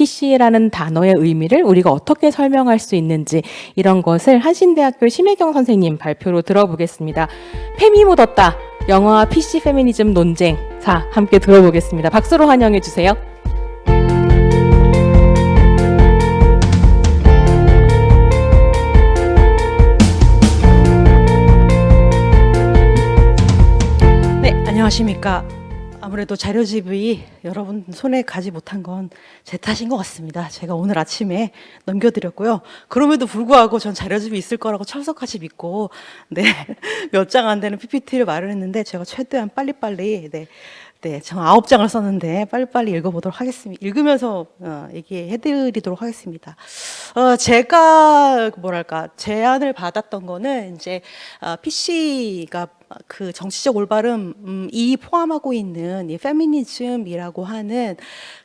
PC라는 단어의 의미를 우리가 어떻게 설명할 수 있는지 이런 것을 한신대학교 심혜경 선생님 발표로 들어보겠습니다. 페미 묻었다. 영화와 PC 페미니즘 논쟁. 자, 함께 들어보겠습니다. 박수로 환영해 주세요. 네, 안녕하십니까. 아무래도 자료집이 여러분 손에 가지 못한 건 제 탓인 것 같습니다. 제가 오늘 아침에 넘겨드렸고요. 그럼에도 불구하고 전 자료집이 있을 거라고 철석같이 믿고 네, 몇 장 안 되는 PPT를 마련했는데 제가 최대한 빨리빨리 네, 네, 저 아홉 장을 썼는데 빨리빨리 읽어보도록 하겠습니다. 읽으면서 어, 얘기해드리도록 하겠습니다. 어, 제가 뭐랄까 제안을 받았던 거는 이제 어, PC가 그 정치적 올바름 음, 이 포함하고 있는 이 페미니즘이라고 하는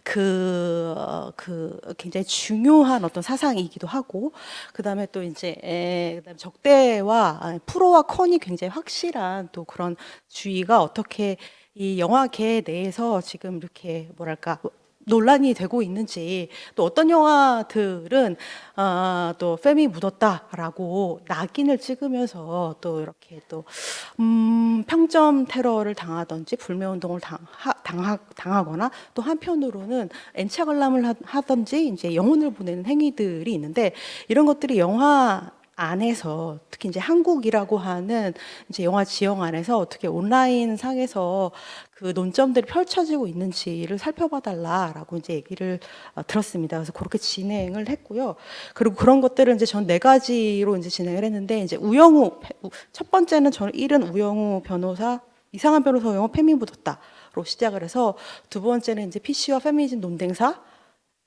그, 어, 그 굉장히 중요한 어떤 사상이기도 하고 그다음에 또 이제 에, 그다음에 적대와 아, 프로와 컨이 굉장히 확실한 또 그런 주의가 어떻게 이 영화계 내에서 지금 이렇게 뭐랄까 논란이 되고 있는지 또 어떤 영화들은 아, 또 페미 묻었다라고 낙인을 찍으면서 또 이렇게 또 음, 평점 테러를 당하든지 불매 운동을 당, 하, 당하, 당하거나 또 한편으로는 엔차 관람을 하- 하든지 이제 영혼을 보내는 행위들이 있는데 이런 것들이 영화 안에서 특히 이제 한국이라고 하는 이제 영화 지형 안에서 어떻게 온라인 상에서 그 논점들이 펼쳐지고 있는지를 살펴봐 달라라고 이제 얘기를 어, 들었습니다. 그래서 그렇게 진행을 했고요. 그리고 그런 것들을 이제 전 네 가지로 이제 진행을 했는데 이제 우영우 첫 번째는 저는 일은 우영우 변호사 이상한 변호사 영화 페미 묻었다로 시작을 해서 두 번째는 이제 PC와 페미니즘 논쟁사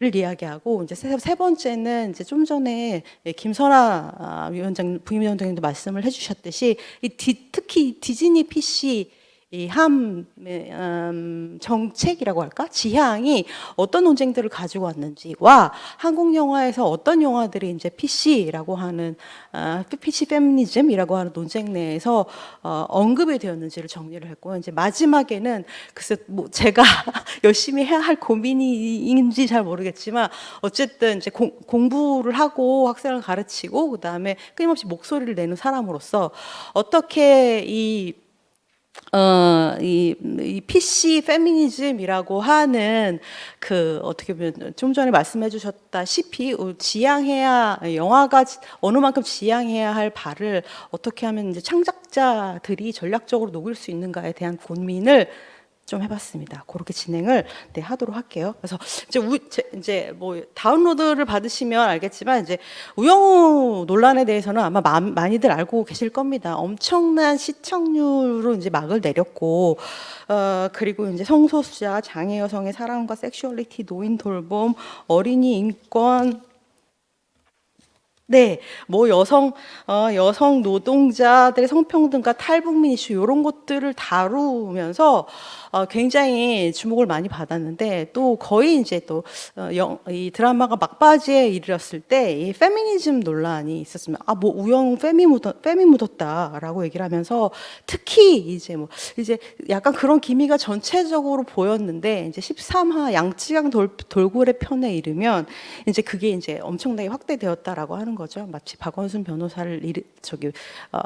를 이야기하고 이제 세, 세 번째는 이제 좀 전에 예, 김선아 아, 위원장 부위원장님도 말씀을 해주셨듯이 이 디, 특히 디즈니 PC 이함 음, 정책이라고 할까? 지향이 어떤 논쟁들을 가지고 왔는지와 한국 영화에서 어떤 영화들이 이제 PC라고 하는 아, PC 페미니즘이라고 하는 논쟁 내에서 어, 언급이 되었는지를 정리를 했고 이제 마지막에는 글쎄 뭐 제가 열심히 해야 할 고민인지 잘 모르겠지만 어쨌든 이제 공, 공부를 하고 학생을 가르치고 그 다음에 끊임없이 목소리를 내는 사람으로서 어떻게 이 어, 이, 이 PC 페미니즘이라고 하는 그 어떻게 보면 좀 전에 말씀해 주셨다시피 어, 지향해야 영화가 지- 어느 만큼 지향해야 할 바를 어떻게 하면 이제 창작자들이 전략적으로 녹일 수 있는가에 대한 고민을 좀 해봤습니다. 그렇게 진행을 네, 하도록 할게요. 그래서 이제 우, 제, 이제 뭐 다운로드를 받으시면 알겠지만 이제 우영우 논란에 대해서는 아마 마, 많이들 알고 계실 겁니다. 엄청난 시청률로 이제 막을 내렸고 어, 그리고 이제 성소수자, 장애 여성의 사랑과 섹슈얼리티, 노인 돌봄, 어린이 인권 네, 뭐 여성 어, 여성 노동자들의 성평등과 탈북민 이슈 이런 것들을 다루면서 어, 굉장히 주목을 많이 받았는데 또 거의 이제 또 어, 드라마가 막바지에 이르렀을 때 이 페미니즘 논란이 있었으면 아 뭐 우영 페미 묻었 페미 묻었다라고 얘기를 하면서 특히 이제 뭐 이제 약간 그런 기미가 전체적으로 보였는데 이제 13화 양치강 돌, 돌고래 편에 이르면 이제 그게 이제 엄청나게 확대되었다라고 하는 거죠. 마치 박원순 변호사를 일으, 저기 어,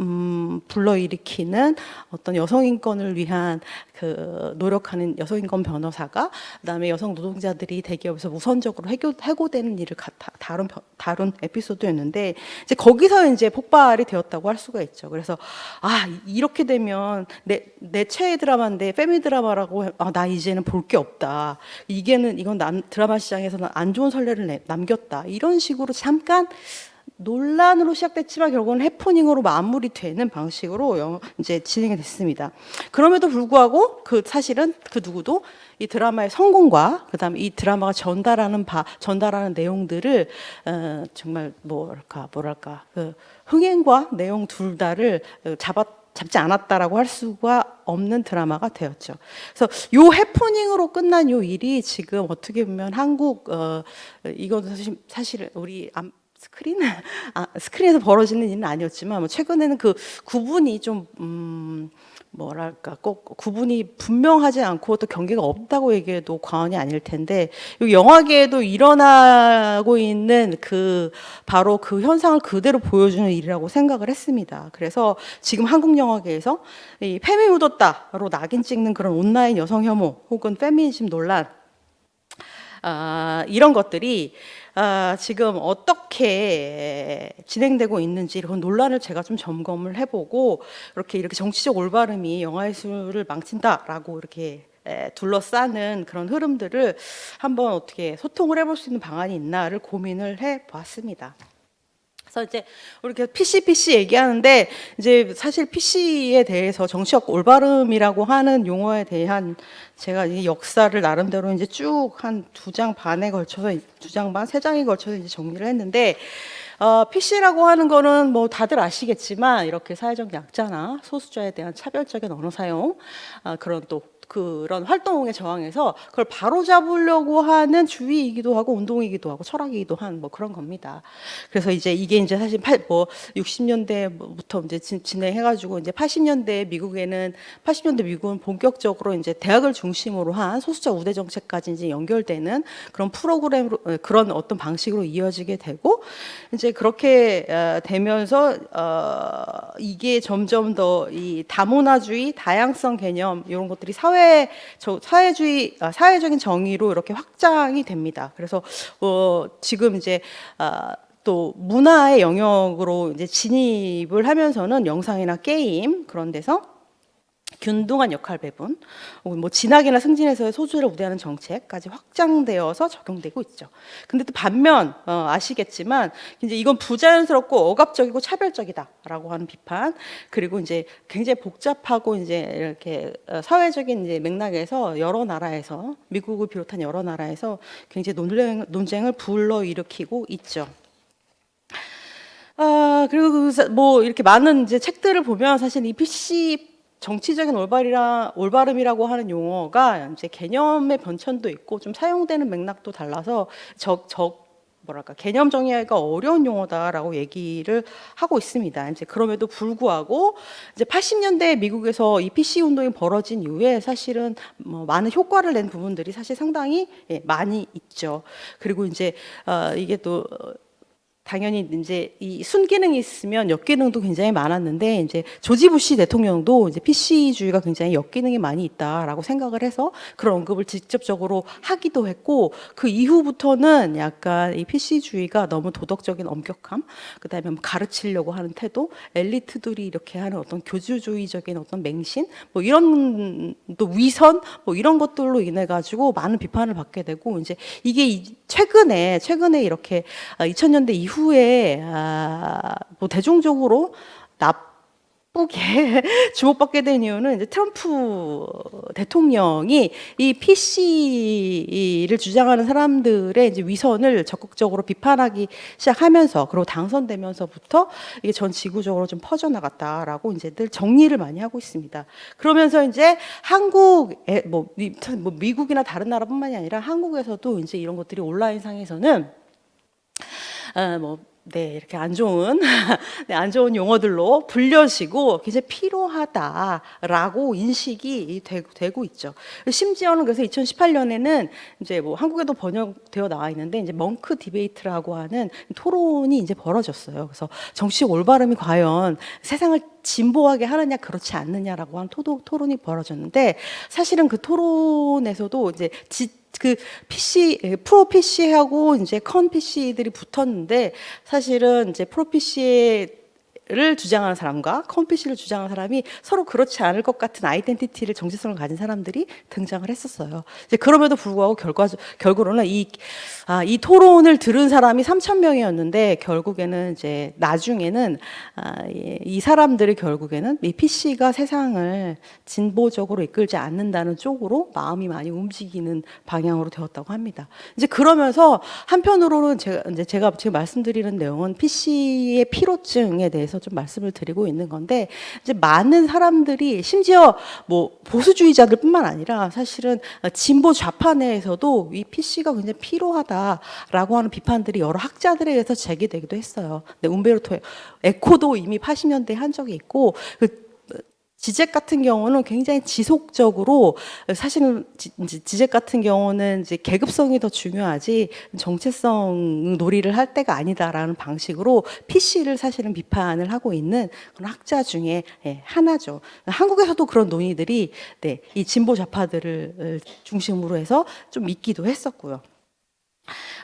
음, 불러일으키는 어떤 여성 인권을 위한 그 노력하는 여성 인권 변호사가 그다음에 여성 노동자들이 대기업에서 우선적으로 해고, 해고되는 일을 가, 다, 다룬 벼- 다룬 에피소드였는데 이제 거기서 이제 폭발이 되었다고 할 수가 있죠. 그래서 아 이- 이렇게 되면 내 내 최애 드라마인데 페미 드라마라고 해- 아, 나 이제는 볼 게 없다. 이게는 이건 난 드라마 시장에서는 안 좋은 선례를 내- 남겼다. 이런 식으로 잠깐 논란으로 시작됐지만 결국은 해프닝으로 마무리되는 방식으로 영- 이제 진행이 됐습니다. 그럼에도 불구하고 그 사실은 그 누구도 이 드라마의 성공과 그다음에 이 드라마가 전달하는 바 전달하는 내용들을 어, 정말 뭐랄까 뭐랄까 그 흥행과 내용 둘 다를 어, 잡았 잡지 않았다라고 할 수가 없는 드라마가 되었죠. 그래서 요 해프닝으로 끝난 요 일이 지금 어떻게 보면 한국 어 이건 사실 사실 우리 안- 스크린 아, 스크린에서 벌어지는 일은 아니었지만 뭐 최근에는 그 구분이 좀 음, 뭐랄까 꼭 구분이 분명하지 않고 또 경계가 없다고 얘기해도 과언이 아닐 텐데 이 영화계에도 일어나고 있는 그 바로 그 현상을 그대로 보여주는 일이라고 생각을 했습니다. 그래서 지금 한국 영화계에서 이 페미 묻었다로 낙인 찍는 그런 온라인 여성 혐오 혹은 페미니즘 논란 아, 이런 것들이 아, 지금 어떻게 진행되고 있는지 그런 논란을 제가 좀 점검을 해보고 이렇게 이렇게 정치적 올바름이 영화예술을 망친다라고 이렇게 에, 둘러싸는 그런 흐름들을 한번 어떻게 소통을 해볼 수 있는 방안이 있나를 고민을 해봤습니다. 그래서 이제 우리 이렇게 PC PC 얘기하는데 이제 사실 PC에 대해서 정치적 올바름이라고 하는 용어에 대한 제가 이 역사를 나름대로 이제 쭉 한 두 장 반에 걸쳐서 두 장 반, 세 장에 걸쳐서 이제 정리를 했는데 어, PC라고 하는 거는 뭐 다들 아시겠지만 이렇게 사회적 약자나 소수자에 대한 차별적인 언어 사용 아, 그런 또 그런 활동에 저항해서 그걸 바로 잡으려고 하는 주의이기도 하고 운동이기도 하고 철학이기도 한 뭐 그런 겁니다. 그래서 이제 이게 이제 사실 팔, 뭐 60년대부터 이제 진, 진행해가지고 이제 80년대 미국에는 80년대 미국은 본격적으로 이제 대학을 중심으로 한 소수자 우대 정책까지 이제 연결되는 그런 프로그램으로 에, 그런 어떤 방식으로 이어지게 되고 이제 그렇게 어, 되면서 어, 이게 점점 더 이 다문화주의, 다양성 개념 이런 것들이 사회 저 사회주의 아, 사회적인 정의로 이렇게 확장이 됩니다. 그래서 어, 지금 이제 아, 또 문화의 영역으로 이제 진입을 하면서는 영상이나 게임 그런 데서 균등한 역할 배분, 뭐 진학이나 승진에서의 소수를 우대하는 정책까지 확장되어서 적용되고 있죠. 근데 또 반면 어, 아시겠지만 이제 이건 부자연스럽고 억압적이고 차별적이다라고 하는 비판, 그리고 이제 굉장히 복잡하고 이제 이렇게 어, 사회적인 이제 맥락에서 여러 나라에서 미국을 비롯한 여러 나라에서 굉장히 논쟁, 논쟁을 불러일으키고 있죠. 아 그리고 그 사- 뭐 이렇게 많은 이제 책들을 보면 사실 이 PC 정치적인 올바리라 올바름이라고 하는 용어가 이제 개념의 변천도 있고 좀 사용되는 맥락도 달라서 적 적 뭐랄까 개념 정의하기가 어려운 용어다라고 얘기를 하고 있습니다. 이제 그럼에도 불구하고 이제 80년대 미국에서 이 PC 운동이 벌어진 이후에 사실은 뭐 많은 효과를 낸 부분들이 사실 상당히 예, 많이 있죠. 그리고 이제 어, 이게 또 어, 당연히 이제 이 순기능이 있으면 역기능도 굉장히 많았는데 이제 조지 부시 대통령도 이제 PC주의가 굉장히 역기능이 많이 있다라고 생각을 해서 그런 언급을 직접적으로 하기도 했고 그 이후부터는 약간 이 PC주의가 너무 도덕적인 엄격함, 그다음에 뭐 가르치려고 하는 태도, 엘리트들이 이렇게 하는 어떤 교주주의적인 어떤 맹신, 뭐 이런 또 위선, 뭐 이런 것들로 인해 가지고 많은 비판을 받게 되고 이제 이게 이- 최근에 최근에 이렇게 2000년대 이후 에 아, 뭐 대중적으로 나쁘게 주목받게 된 이유는 이제 트럼프 대통령이 이 PC를 주장하는 사람들의 이제 위선을 적극적으로 비판하기 시작하면서 그리고 당선되면서부터 이게 전 지구적으로 좀 퍼져나갔다라고 이제 늘 정리를 많이 하고 있습니다. 그러면서 이제 한국에 뭐, 미, 뭐 미국이나 다른 나라뿐만이 아니라 한국에서도 이제 이런 것들이 온라인 상에서는 어, 뭐, 네, 이렇게 안 좋은, 네, 안 좋은 용어들로 불려지고 굉장히 필요하다라고 인식이 되고, 되고 있죠. 심지어는 그래서 2018년에는 이제 뭐 한국에도 번역되어 나와 있는데 이제 멍크 디베이트라고 하는 토론이 이제 벌어졌어요. 그래서 정치적 올바름이 과연 세상을 진보하게 하느냐 그렇지 않느냐라고 한 토론이 벌어졌는데 사실은 그 토론에서도 이제 지, 그 PC 에, 프로 PC하고 이제 컨 PC들이 붙었는데 사실은 이제 프로 PC 를 주장하는 사람과 컨 PC를 주장하는 사람이 서로 그렇지 않을 것 같은 아이덴티티를 정체성을 가진 사람들이 등장을 했었어요. 이제 그럼에도 불구하고 결과 결국으로는 이 아, 이 토론을 들은 사람이 3천 명이었는데 결국에는 이제 나중에는 아, 이, 이 사람들이 결국에는 이 PC가 세상을 진보적으로 이끌지 않는다는 쪽으로 마음이 많이 움직이는 방향으로 되었다고 합니다. 이제 그러면서 한편으로는 제가 이제 제가 지금 말씀드리는 내용은 PC의 피로증에 대해서 위해서 좀 말씀을 드리고 있는 건데 이제 많은 사람들이 심지어 뭐 보수주의자들뿐만 아니라 사실은 진보 좌파 내에서도 이 PC가 굉장히 필요하다라고 하는 비판들이 여러 학자들에 의해서 제기되기도 했어요. 근데 움베르토 에코도 이미 80년대에 한 적이 있고 그 지젝 같은 경우는 굉장히 지속적으로 사실은 지- 지젝 같은 경우는 이제 계급성이 더 중요하지 정체성 놀이를 할 때가 아니다라는 방식으로 PC를 사실은 비판을 하고 있는 그런 학자 중에 예, 하나죠. 한국에서도 그런 논의들이 네, 이 진보 좌파들을 중심으로 해서 좀 있기도 했었고요.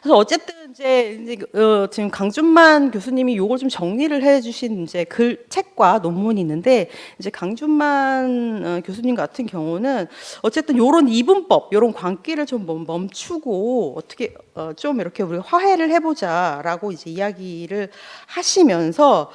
그래서 어쨌든 이제, 이제 어, 지금 강준만 교수님이 요걸 좀 정리를 해주신 이제 글 책과 논문이 있는데 이제 강준만 어, 교수님 같은 경우는 어쨌든 요런 이분법, 요런 광기를 좀 멈- 멈추고 어떻게 어, 좀 이렇게 우리 화해를 해보자라고 이제 이야기를 하시면서.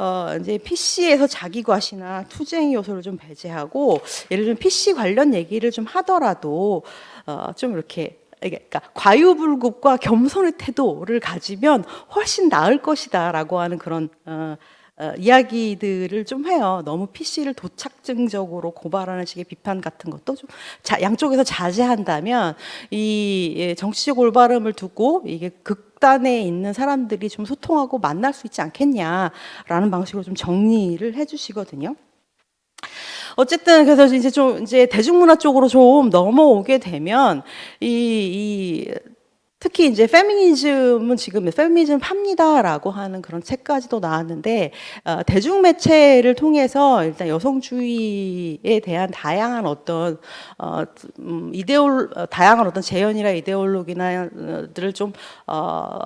어, 이제 PC에서 자기과시나 투쟁 요소를 좀 배제하고 예를 들면 PC 관련 얘기를 좀 하더라도 어, 좀 이렇게 그러니까 과유불급과 겸손의 태도를 가지면 훨씬 나을 것이다라고 하는 그런 어, 어, 이야기들을 좀 해요. 너무 PC를 도착증적으로 고발하는 식의 비판 같은 것도 좀 자, 양쪽에서 자제한다면 이 예, 정치적 올바름을 두고 이게 극단에 있는 사람들이 좀 소통하고 만날 수 있지 않겠냐라는 방식으로 좀 정리를 해주시거든요. 어쨌든 그래서 이제 좀 이제 대중문화 쪽으로 좀 넘어오게 되면 이, 이 특히 이제 페미니즘은 지금 페미니즘 팝니다라고 하는 그런 책까지도 나왔는데 어, 대중 매체를 통해서 일단 여성주의에 대한 다양한 어떤 어, 음, 이데올 어, 다양한 어떤 재현이나 이데올로기나들을 좀 어,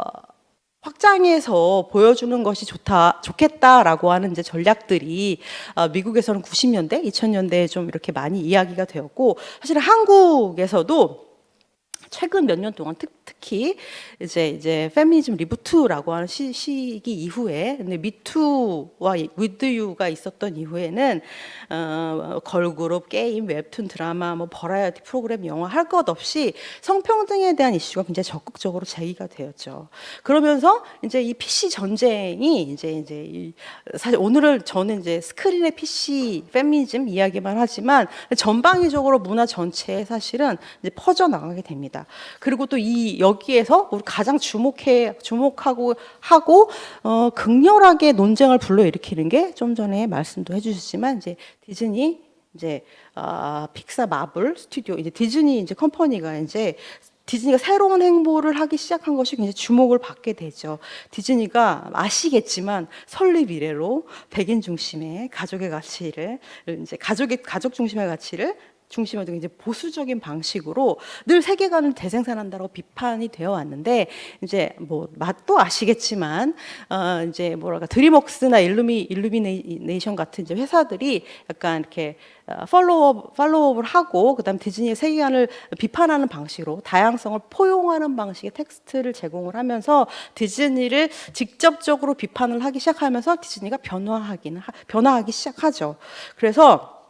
확장해서 보여주는 것이 좋다, 좋겠다라고 하는 이제 전략들이 어, 미국에서는 90년대, 2000년대에 좀 이렇게 많이 이야기가 되었고 사실 한국에서도 최근 몇 년 동안 특, 특히 이제 이제 페미니즘 리부트라고 하는 시, 시기 이후에 근데 미투와 위드 유가 있었던 이후에는 어, 걸그룹, 게임, 웹툰, 드라마, 뭐 버라이어티 프로그램, 영화 할 것 없이 성평등에 대한 이슈가 굉장히 적극적으로 제기가 되었죠. 그러면서 이제 이 PC 전쟁이 이제 이제 이 사실 오늘은 저는 이제 스크린의 PC 페미니즘 이야기만 하지만 전방위적으로 문화 전체에 사실은 이제 퍼져 나가게 됩니다. 그리고 또 이 여기에서 우리 가장 주목해 주목하고 하고 어 극렬하게 논쟁을 불러일으키는 게 좀 전에 말씀도 해주셨지만 이제 디즈니 이제 아 픽사 마블 스튜디오 이제 디즈니 이제 컴퍼니가 이제 디즈니가 새로운 행보를 하기 시작한 것이 굉장히 주목을 받게 되죠. 디즈니가 아시겠지만 설립 이래로 백인 중심의 가족의 가치를 이제 가족의 가족 중심의 가치를 중심으로 이제 보수적인 방식으로 늘 세계관을 재생산한다고 비판이 되어 왔는데 이제 뭐 맛도 아시겠지만 어 이제 뭐랄까 드림웍스나 일루미 일루미네이션 같은 이제 회사들이 약간 이렇게 어, 팔로업 팔로업을 하고 그다음 디즈니의 세계관을 비판하는 방식으로 다양성을 포용하는 방식의 텍스트를 제공을 하면서 디즈니를 직접적으로 비판을 하기 시작하면서 디즈니가 변화하기는 하- 변화하기 시작하죠. 그래서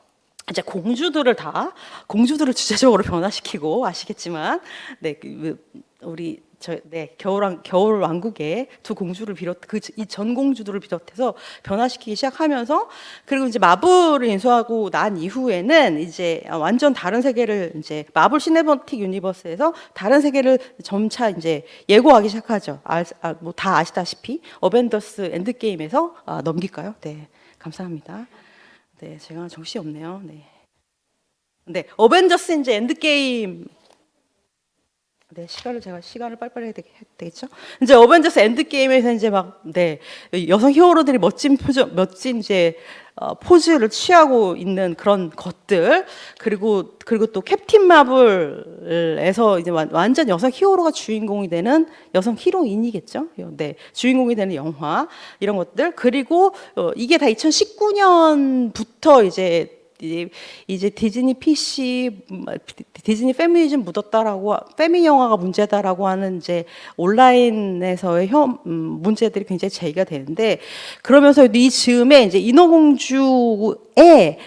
이제 공주들을 다 공주들을 주제적으로 변화시키고 아시겠지만 네 그, 우리 저 네 겨울 겨울 왕국의 두 공주를 비롯 그 이 전 공주들을 비롯해서 변화시키기 시작하면서 그리고 이제 마블을 인수하고 난 이후에는 이제 완전 다른 세계를 이제 마블 시네버틱 유니버스에서 다른 세계를 점차 이제 예고하기 시작하죠. 아, 뭐다 아시다시피 어벤져스 엔드게임에서 아, 넘길까요? 네 감사합니다. 네, 제가 정신이 없네요. 네. 네, 어벤져스 이제 엔드게임. 네, 시간을 제가 시간을 빨리빨리 해야 되겠- 되겠죠? 이제 어벤져스 엔드 게임에서 이제 막, 네, 여성 히어로들이 멋진 포즈, 멋진 이제 어, 포즈를 취하고 있는 그런 것들 그리고 그리고 또 캡틴 마블에서 이제 완- 완전 여성 히어로가 주인공이 되는 여성 히로인이겠죠. 네, 주인공이 되는 영화 이런 것들 그리고 어, 이게 다 2019년부터 이제 이제, 이제 디즈니 PC 음, 디- 디즈니 페미니즘 묻었다라고 페미 영화가 문제다라고 하는 이제 온라인에서의 혐 음, 문제들이 굉장히 제기가 되는데 그러면서 이 즈음에 이제 인어공주의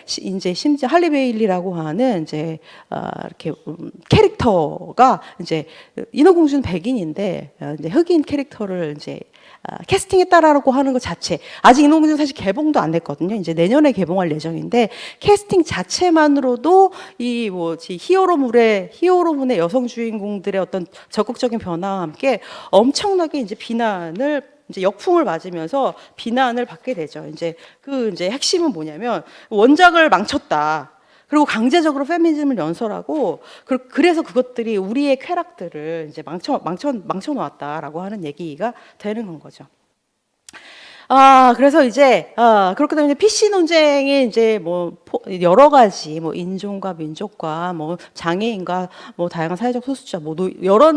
시- 이제 심지어 할리 베일리라고 하는 이제 아, 이렇게 음, 캐릭터가 이제 인어공주는 백인인데 어, 이제 흑인 캐릭터를 이제 아, 캐스팅했다라고 하는 것 자체 아직 인어공주는 사실 개봉도 안 됐거든요. 이제 내년에 개봉할 예정인데 캐스 팅 자체만으로도 이 뭐지 히어로물의 히어로물의 여성 주인공들의 어떤 적극적인 변화와 함께 엄청나게 이제 비난을 이제 역풍을 맞으면서 비난을 받게 되죠. 이제 그 이제 핵심은 뭐냐면 원작을 망쳤다. 그리고 강제적으로 페미니즘을 연설하고 그- 그래서 그것들이 우리의 쾌락들을 이제 망쳐 망쳐 망쳐 놓았다라고 하는 얘기가 되는 건 거죠. 아, 그래서 이제, 아, 그렇기 때문에 PC 논쟁이 이제 뭐, 포- 여러 가지, 뭐, 인종과 민족과 뭐, 장애인과 뭐, 다양한 사회적 소수자, 뭐, 노- 여러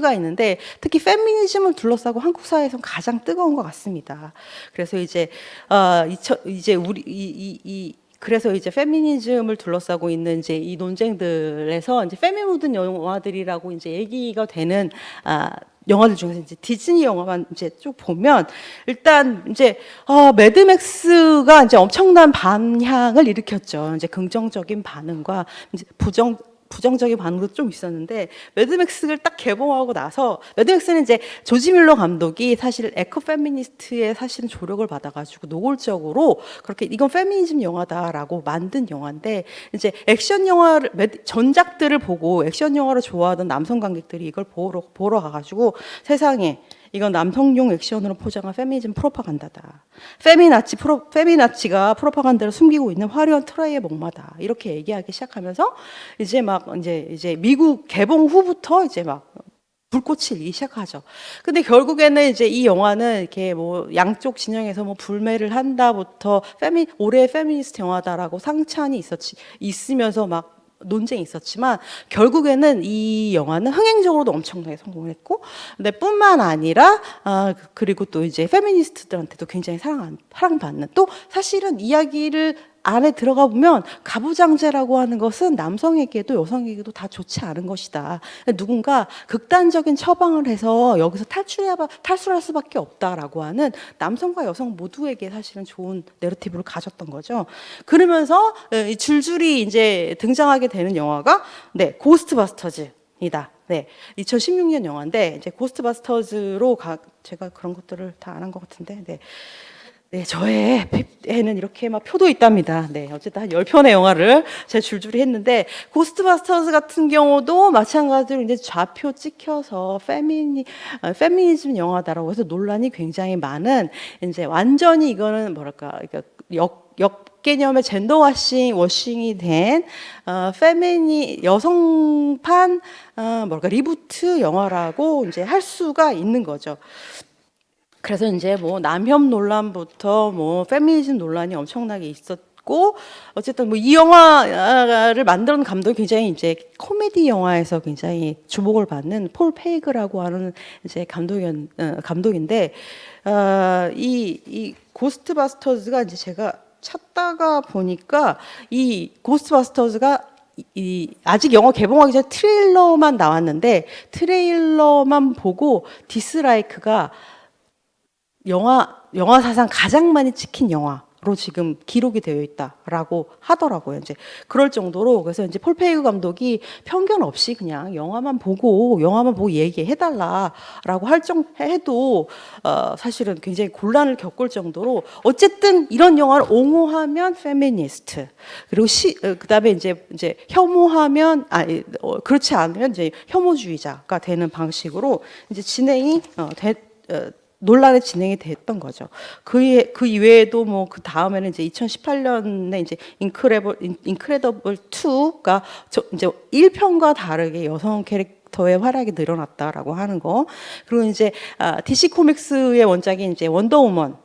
가 있는데 특히 페미니즘을 둘러싸고 한국 사회에서 가장 뜨거운 것 같습니다. 그래서 이제 어, 이제 우리 이, 이, 이 그래서 이제 페미니즘을 둘러싸고 있는 이제 이 논쟁들에서 이제 페미 묻은 영화들이라고 이제 얘기가 되는 아 영화들 중에서 이제 디즈니 영화만 이제 쭉 보면 일단 이제 어, 매드맥스가 이제 엄청난 반향을 일으켰죠. 이제 긍정적인 반응과 이제 부정 부정적인 반응도 좀 있었는데 매드맥스를 딱 개봉하고 나서 매드맥스는 이제 조지 밀러 감독이 사실 에코 페미니스트의 사실은 조력을 받아가지고 노골적으로 그렇게 이건 페미니즘 영화다라고 만든 영화인데 이제 액션 영화를 전작들을 보고 액션 영화를 좋아하던 남성 관객들이 이걸 보러 보러 가가지고 세상에 이건 남성용 액션으로 포장한 페미니즘 프로파간다다. 페미나치 프로 페미나치가 프로파간다를 숨기고 있는 화려한 트라이의 목마다. 이렇게 얘기하기 시작하면서 이제 막 이제 이제 미국 개봉 후부터 이제 막 불꽃이 시작하죠. 근데 결국에는 이제 이 영화는 이렇게 뭐 양쪽 진영에서 뭐 불매를 한다부터 페미 올해 페미니스트 영화다라고 상찬이 있었지 있으면서 막 논쟁이 있었지만 결국에는 이 영화는 흥행적으로도 엄청나게 성공했고 근데 뿐만 아니라 아 그리고 또 이제 페미니스트들한테도 굉장히 사랑 사랑받는 또 사실은 이야기를 안에 들어가 보면 가부장제라고 하는 것은 남성에게도 여성에게도 다 좋지 않은 것이다. 누군가 극단적인 처방을 해서 여기서 탈출해 탈출할 수밖에 없다라고 하는 남성과 여성 모두에게 사실은 좋은 내러티브를 가졌던 거죠. 그러면서 이 줄줄이 이제 등장하게 되는 영화가 네 고스트바스터즈이다. 네, 2016년 영화인데 이제 고스트바스터즈로 가, 제가 그런 것들을 다 안 한 것 같은데, 네. 네, 저의 에는 이렇게 막 표도 있답니다. 네, 어쨌든 한 10편의 영화를 제가 줄줄이 했는데, 고스트바스터즈 같은 경우도 마찬가지로 이제 좌표 찍혀서 페미니, 어, 페미니즘 영화다라고 해서 논란이 굉장히 많은, 이제 완전히 이거는 뭐랄까, 그러니까 역, 역, 개념의 젠더 워싱 워싱이 된 어, 페미니 여성판 어, 뭐랄까 리부트 영화라고 이제 할 수가 있는 거죠. 그래서 이제 뭐 남혐 논란부터 뭐 페미니즘 논란이 엄청나게 있었고 어쨌든 뭐 이 영화를 만드는 감독이 굉장히 이제 코미디 영화에서 굉장히 주목을 받는 폴 페이그라고 하는 이제 감독이 어, 감독인데 어, 이, 이 고스트바스터즈가 이제 제가 찾다가 보니까 이 고스트바스터즈가 이- 이 아직 영화 개봉하기 전에 트레일러만 나왔는데 트레일러만 보고 디스라이크가 영화 영화 사상 가장 많이 찍힌 영화로 지금 기록이 되어 있다라고 하더라고요. 이제 그럴 정도로 그래서 이제 폴 페이그 감독이 편견 없이 그냥 영화만 보고 영화만 보고 얘기해 달라라고 할정 해도 어 사실은 굉장히 곤란을 겪을 정도로 어쨌든 이런 영화를 옹호하면 페미니스트 그리고 시 어, 그다음에 이제 이제 혐오하면 아 어, 그렇지 않으면 이제 혐오주의자가 되는 방식으로 이제 진행이 어, 되, 어, 논란이 진행이 됐던 거죠. 그, 그 이외에도 뭐 그 다음에는 이제 2018년에 이제 인크레블 인크레더블 2가 저 이제 1편과 다르게 여성 캐릭터의 활약이 늘어났다라고 하는 거. 그리고 이제 아, DC 코믹스의 원작이 이제 원더우먼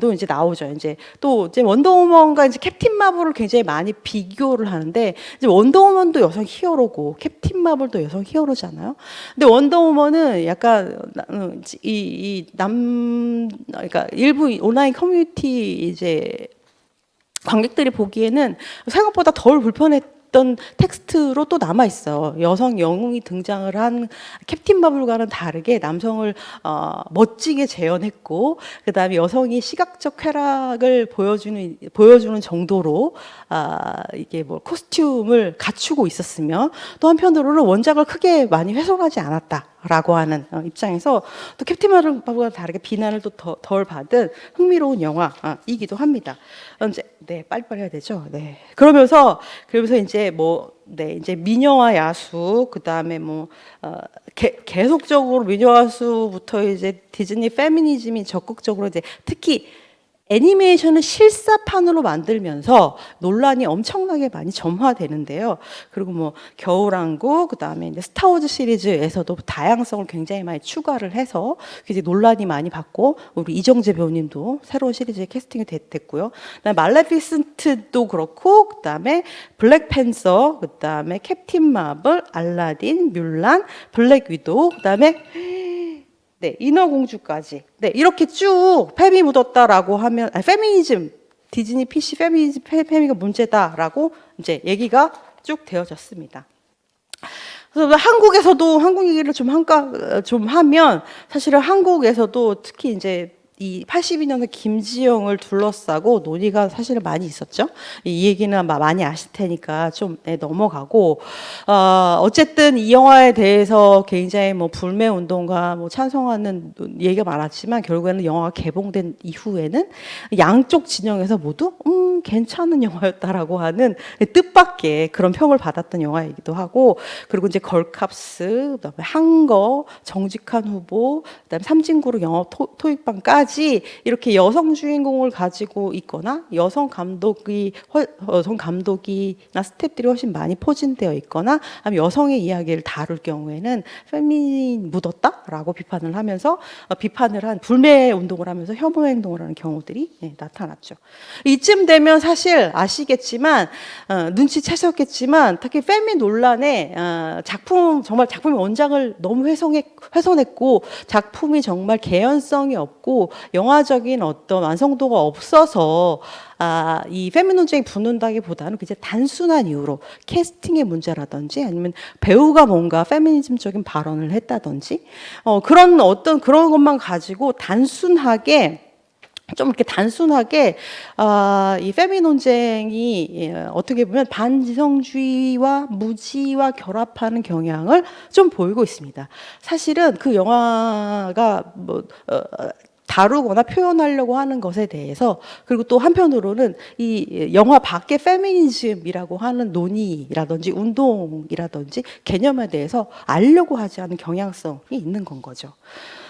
도 이제 나오죠. 이제 또 이제 원더우먼과 이제 캡틴 마블을 굉장히 많이 비교를 하는데 이제 원더우먼도 여성 히어로고 캡틴 마블도 여성 히어로잖아요. 근데 원더우먼은 약간 이이남 그러니까 일부 온라인 커뮤니티 이제 관객들이 보기에는 생각보다 덜 불편했 던 텍스트로 또 남아 있어요. 여성 영웅이 등장을 한 캡틴 마블과는 다르게 남성을 어, 멋지게 재현했고 그다음에 여성이 시각적 쾌락을 보여주는 보여주는 정도로 아, 이게 뭐 코스튬을 갖추고 있었으며 또 한편으로는 원작을 크게 많이 훼손하지 않았다 라고 하는 어, 입장에서 또 캡틴 마블과 다르게 비난을 또 덜 받은 흥미로운 영화이기도 합니다. 이제 네 빨리빨리 해야 되죠. 네 그러면서 그러면서 이제 뭐 네, 이제 미녀와 야수, 그 다음에 뭐, 어, 개, 계속적으로 미녀와 야수부터 이제 디즈니 페미니즘이 적극적으로 이제 특히 애니메이션을 실사판으로 만들면서 논란이 엄청나게 많이 점화되는데요. 그리고 뭐 겨울왕국 그다음에 이제 스타워즈 시리즈에서도 다양성을 굉장히 많이 추가를 해서 이제 논란이 많이 받고 우리 이정재 배우님도 새로운 시리즈에 캐스팅이 됐, 됐고요. 말레피센트도 그렇고 그다음에 블랙팬서 그다음에 캡틴 마블, 알라딘, 뮬란, 블랙 위도우 그다음에 네, 인어공주까지. 네, 이렇게 쭉 페미 묻었다라고 하면, 아니, 페미니즘, 디즈니 PC 페미니즘, 페, 페미가 문제다라고 이제 얘기가 쭉 되어졌습니다. 그래서 한국에서도 한국 얘기를 좀 한가 좀 하면 사실은 한국에서도 특히 이제 이 82년에 김지영을 둘러싸고 논의가 사실은 많이 있었죠. 이 얘기는 마- 많이 아실 테니까 좀 네, 넘어가고 어, 어쨌든 이 영화에 대해서 굉장히 뭐 불매 운동과 뭐 찬성하는 얘기가 많았지만 결국에는 영화가 개봉된 이후에는 양쪽 진영에서 모두 음 괜찮은 영화였다라고 하는 뜻밖의 그런 평을 받았던 영화이기도 하고 그리고 이제 걸캅스 그 다음에 한거 정직한 후보 그 다음에 삼진그룹 영화 토, 토익반까지 이렇게 여성 주인공을 가지고 있거나 여성 감독이 훨- 여성 감독이나 스탭들이 훨씬 많이 포진되어 있거나 아니면 여성의 이야기를 다룰 경우에는 페미닌 묻었다라고 비판을 하면서 어, 비판을 한 불매 운동을 하면서 혐오 행동을 하는 경우들이 예, 나타났죠. 이쯤 되면 사실 아시겠지만 어, 눈치채셨겠지만 특히 페미 논란에 어, 작품 정말 작품의 원작을 너무 훼손했, 훼손했고 작품이 정말 개연성이 없고 영화적인 어떤 완성도가 없어서 아, 이 페미 논쟁이 붙는다기보다는 이제 단순한 이유로 캐스팅의 문제라든지 아니면 배우가 뭔가 페미니즘적인 발언을 했다든지 어, 그런 어떤 그런 것만 가지고 단순하게 좀 이렇게 단순하게 아, 이 페미 논쟁이 예, 어떻게 보면 반지성주의와 무지와 결합하는 경향을 좀 보이고 있습니다. 사실은 그 영화가 뭐 어, 어, 다루거나 표현하려고 하는 것에 대해서 그리고 또 한편으로는 이 영화 밖의 페미니즘이라고 하는 논의라든지 운동이라든지 개념에 대해서 알려고 하지 않은 경향성이 있는 건 거죠.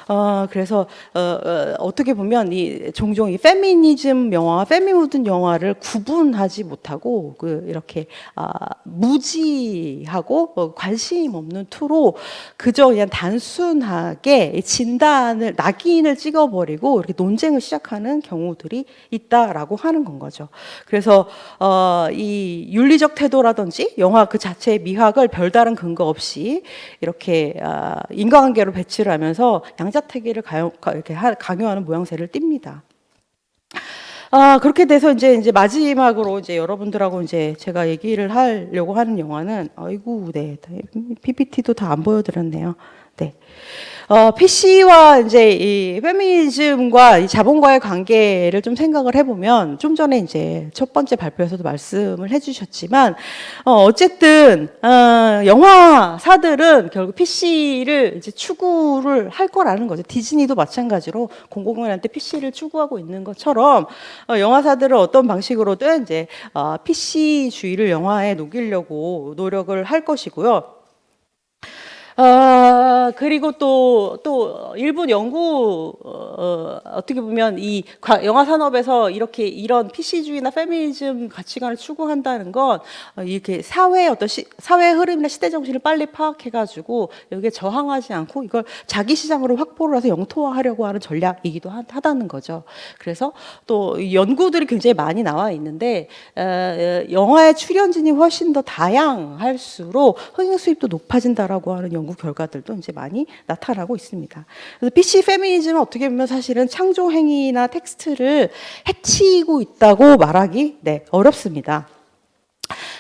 어, 그래서 어, 어, 어떻게 보면 이 종종 이 페미니즘 영화와 페미우든 영화를 구분하지 못하고 그 이렇게 아, 무지하고 어, 관심 없는 투로 그저 그냥 단순하게 진단을 낙인을 찍어버리고 이렇게 논쟁을 시작하는 경우들이 있다라고 하는 건 거죠. 그래서 어, 이 윤리적 태도라든지 영화 그 자체의 미학을 별다른 근거 없이 이렇게 아, 인과관계로 배치를 하면서 양 자택일을 가요, 가- 이렇게 하- 강요하는 모양새를 띱니다. 아, 그렇게 돼서 이제 이제 마지막으로 이제 여러분들하고 이제 제가 얘기를 하려고 하는 영화는 아이고, 네. PPT도 다 안 보여 드렸네요. 네. 어, PC와 이제 이 페미니즘과 이 자본과의 관계를 좀 생각을 해보면 좀 전에 이제 첫 번째 발표에서도 말씀을 해주셨지만 어, 어쨌든 어, 영화사들은 결국 PC를 이제 추구를 할 거라는 거죠. 디즈니도 마찬가지로 공공연한테 PC를 추구하고 있는 것처럼 어, 영화사들은 어떤 방식으로든 이제 어, PC주의를 영화에 녹이려고 노력을 할 것이고요. 아, 그리고 또, 또, 일본 연구, 어, 어떻게 보면 이 과- 영화 산업에서 이렇게 이런 PC주의나 페미니즘 가치관을 추구한다는 건 어, 이렇게 사회의 어떤 시, 사회 흐름이나 시대 정신을 빨리 파악해가지고 여기에 저항하지 않고 이걸 자기 시장으로 확보를 해서 영토화하려고 하는 전략이기도 하, 하다는 거죠. 그래서 또 연구들이 굉장히 많이 나와 있는데, 어, 영화의 출연진이 훨씬 더 다양할수록 흥행 수입도 높아진다라고 하는 연구 연구 결과들도 이제 많이 나타나고 있습니다. 그래서 PC 페미니즘은 어떻게 보면 사실은 창조 행위나 텍스트를 해치고 있다고 말하기 네, 어렵습니다.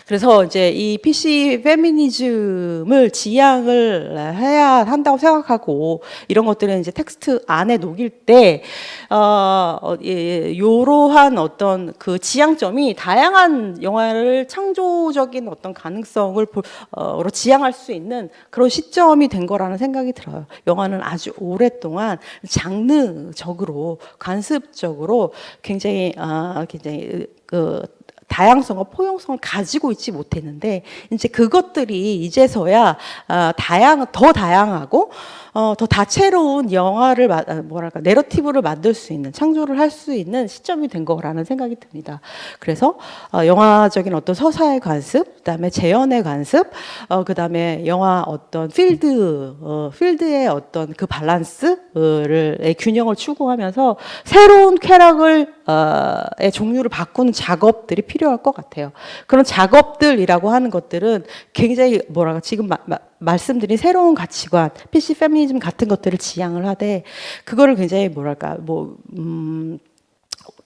그래서 이제 이 PC 페미니즘을 지향을 해야 한다고 생각하고 이런 것들은 이제 텍스트 안에 녹일 때, 어, 어, 예, 요러한 어떤 그 지향점이 다양한 영화를 창조적인 어떤 가능성을 볼- 어, 로 지향할 수 있는 그런 시점이 된 거라는 생각이 들어요. 영화는 아주 오랫동안 장르적으로, 관습적으로 굉장히, 아, 굉장히 그 다양성과 포용성을 가지고 있지 못했는데 이제 그것들이 이제서야 아, 다양 더 다양하고 어, 더 다채로운 영화를 마- 아, 뭐랄까 내러티브를 만들 수 있는 창조를 할 수 있는 시점이 된 거라는 생각이 듭니다. 그래서 어, 영화적인 어떤 서사의 관습, 그다음에 재현의 관습, 어, 그다음에 영화 어떤 필드 어, 필드의 어떤 그 밸런스를 의 균형을 추구하면서 새로운 쾌락을 어, 의 종류를 바꾸는 작업들이 필요 할 것 같아요. 그런 작업들이라고 하는 것들은 굉장히 뭐랄까 지금 마- 마- 말씀드린 새로운 가치관, PC 페미니즘 같은 것들을 지향을 하되 그거를 굉장히 뭐랄까 뭐 음.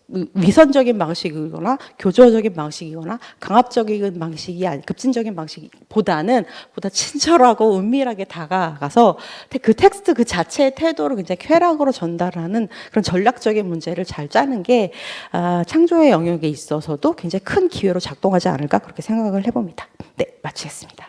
위선적인 방식이거나 교조적인 방식이거나 강압적인 방식이 아니 급진적인 방식보다는 보다 친절하고 은밀하게 다가가서 테- 그 텍스트 그 자체의 태도를 굉장히 쾌락으로 전달하는 그런 전략적인 문제를 잘 짜는 게 아, 창조의 영역에 있어서도 굉장히 큰 기회로 작동하지 않을까 그렇게 생각을 해봅니다. 네, 마치겠습니다.